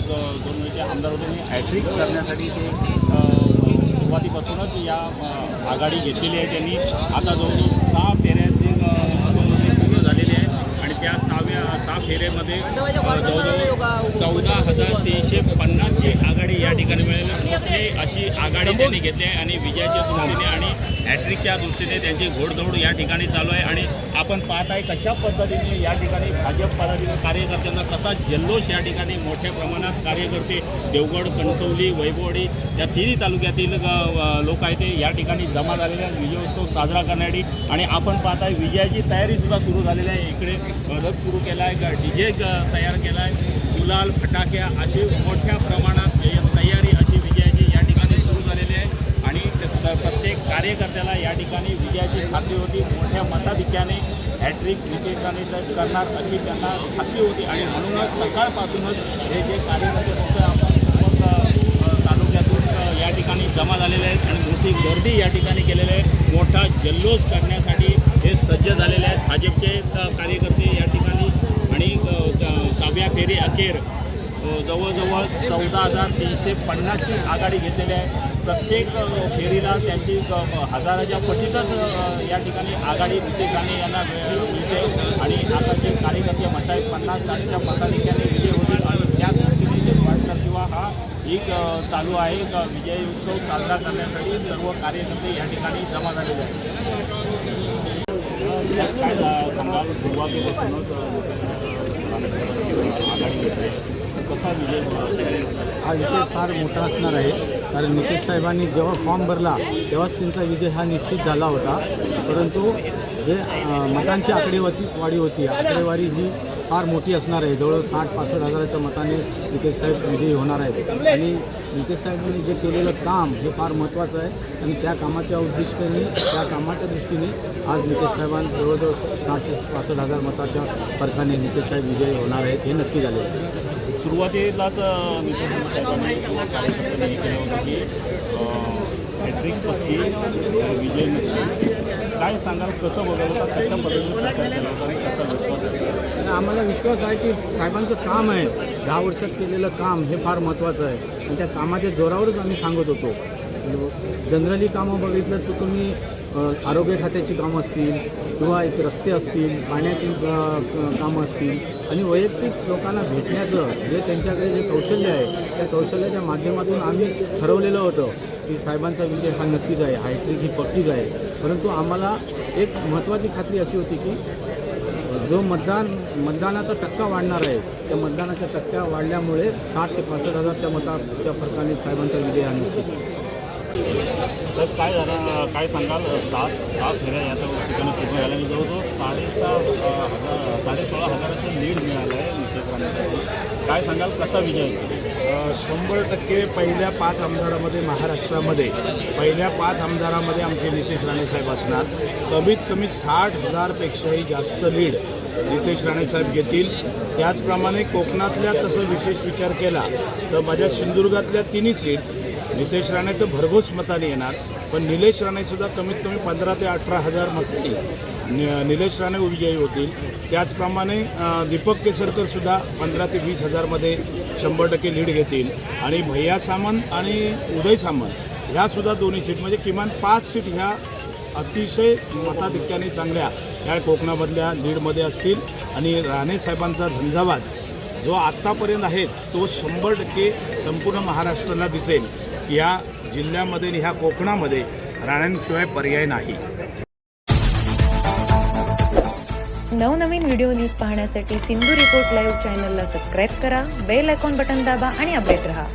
दोन वेळचे आमदार होते. आणि हॅट्रिक करण्यासाठी ते सुरुवातीपासूनच या आघाडी घेतलेली आहे त्यांनी. आता जवळजवळ सहा फेऱ्यांचे पूर्ण झालेले आहे आणि त्या सहाव्या सहा फेऱ्यामध्ये जवळजवळ चौदा हजार तीनशे पन्नासची आघाडी या ठिकाणी मोठी अशी आघाडी त्यांनी घेतली आहे आणि विजयाच्या दृष्टीने आणि हॅट्रिकच्या दृष्टीने त्यांची घोडदौड या ठिकाणी चालू आहे. आणि आपण पाहत आहे कशा पद्धतीने या ठिकाणी भाजप पदाधिकारी कार्यकर्त्यांना कसा जल्लोष या ठिकाणी मोठ्या प्रमाणात कार्यकर्ते देवगड कणकवली वैभववाडी या तिन्ही तालुक्यातील लोक आहेत ते या ठिकाणी जमा झालेले आहेत. विजयोत्सव साजरा करण्यासाठी. आणि आपण पाहत आहे विजयाची तयारीसुद्धा सुरू झालेली आहे. इकडे रथ सुरू केला आहे डी जे तयार केला आहे गुलाल फटाक्या अशी मोठ्या प्रमाणात हे तयारी अशी विजयाची या ठिकाणी सुरू झालेली आहे आणि ते स- प्रत्येक कार्यकर्त्याला या ठिकाणी विजयाची खात्री होती. मोठ्या मताधिक्याने हॅट्रिक नितेश राणे करणार अशी त्यांना खात्री होती. आणि म्हणूनच सकाळपासूनच हे जे कार्यकर्ते फक्त आपण तालुक्यातून या ठिकाणी जमा झालेले आहेत आणि मोठी गर्दी या ठिकाणी केलेली आहे. मोठा जल्लोष करण्यासाठी हे सज्ज झालेले आहेत. भाजपचे कार्यकर्ते या ठिकाणी आणि अ, सहाव्या फेरी अखेर जवळजवळ चौदा हजार तीनशे पन्नासची आघाडी घेतलेली आहे. प्रत्येक फेरीला त्यांची हजाराच्या पटीतच या ठिकाणी आघाडी ठिकाणी यांना मिळते. आणि आताचे कार्यकर्ते म्हणत आहेत पन्नास साठच्या मताधिक्याने विजय होतील. आणि त्या दृष्टीने जे वाटचाल किंवा हा एक चालू आहे विजय उत्सव साजरा करण्यासाठी सर्व कार्यकर्ते या ठिकाणी जमा झालेले आहेत. काय सांगाल सुरुवातीपासूनच आघाडी घेतली कसा विजय हा विषय फार मोठा असणार आहे. कारण नितेश साहेबांनी जेव्हा फॉर्म भरला तेव्हाच त्यांचा विजय हा निश्चित झाला होता. परंतु जे मतांची आकडेवारी वाढी होती आकडेवारी ही फार मोठी असणार आहे. जवळ साठ पासष्ट हजाराच्या मताने नितेश साहेब विजयी होणार आहेत. आणि नितेश साहेबांनी जे केलेलं काम हे फार महत्त्वाचं आहे. आणि त्या कामाच्या उद्दिष्टाने त्या कामाच्या दृष्टीने आज नितेश साहेबांना जवळजवळ साठ पासष्ट हजार मताच्या फरकाने नितेश साहेब विजयी होणार आहेत हे नक्की झाले आहे. सुरुवातीलाच नितेश साहेबांनी विजय काय सांगाल कसं बघायला आम्हाला विश्वास आहे की साहेबांचं काम आहे. दहा वर्षात केलेलं काम हे फार महत्त्वाचं आहे. आणि त्या कामाच्या जोरावरच आम्ही सांगत होतो. जनरली कामं बघितलं तर तुम्ही आरोग्य खात्याची कामं असतील किंवा एक रस्ते असतील पाण्याची कामं असतील. आणि वैयक्तिक लोकांना भेटण्याचं जे त्यांच्याकडे जे कौशल्य आहे त्या कौशल्याच्या माध्यमातून आम्ही ठरवलेलं होतं. की साहेबांचा विजय हा नक्कीच आहे हायट्रिक ही पक्कीच आहे. परंतु आम्हाला एक महत्त्वाची खात्री अशी होती की जो मतदान मतदानाचा टक्का वाढणार आहे त्या मतदानाच्या टक्का वाढल्यामुळे साठ ते पासष्ट हजारच्या मताच्या फरकाने साहेबांचा विजय हा निश्चित तर काय झालं काय सांगाल? सात सात फेऱ्या या ठिकाणी पूर्ण झाल्या आणि जवळजवळ साडेसहा अ, हजार साडेसोळा हजाराचं लीड मिळालं आहे काय सांगाल कसा विजय? शंभर टक्के पहिल्या पाच आमदारामध्ये महाराष्ट्रामध्ये पहिल्या पाच आमदारामध्ये आमचे नितेश राणे साहेब असणार. कमीत कमी साठ हजारपेक्षाही जास्त लीड नितेश राणे साहेब घेतील. त्याचप्रमाणे कोकणातल्या तसं विशेष विचार केला तर माझ्या सिंधुदुर्गातल्या तिन्ही सीट. नितेश राणे तर भरघोस मताने येणार. पण निलेश राणेसुद्धा कमीत कमी पंधरा ते अठरा हजार मतांनी नि- निलेश राणे विजयी होतील. त्याचप्रमाणे दीपक केसरकरसुद्धा पंधरा ते वीस हजारमध्ये शंभर टक्के लीड घेतील. आणि भैया सामंत आणि उदय सामंत ह्यासुद्धा दोन्ही सीट म्हणजे किमान पाच सीट ह्या अतिशय मताधिक्याने चांगल्या ह्या कोकणामधल्या लीडमध्ये असतील. आणि राणे साहेबांचा झंझावात जो आत्तापर्यंत आहे तो शंभर टक्के संपूर्ण महाराष्ट्राला दिसेल. या जिल्ह्यामध्ये आणि ह्या कोकणामध्ये राण्यांशिवाय पर्याय नाही. नवनवीन व्हिडिओ न्यूज पाहण्यासाठी सिंधू रिपोर्ट लाईव्ह चॅनलला सबस्क्राईब करा बेल आयकॉन बटन दाबा आणि अपडेट रहा.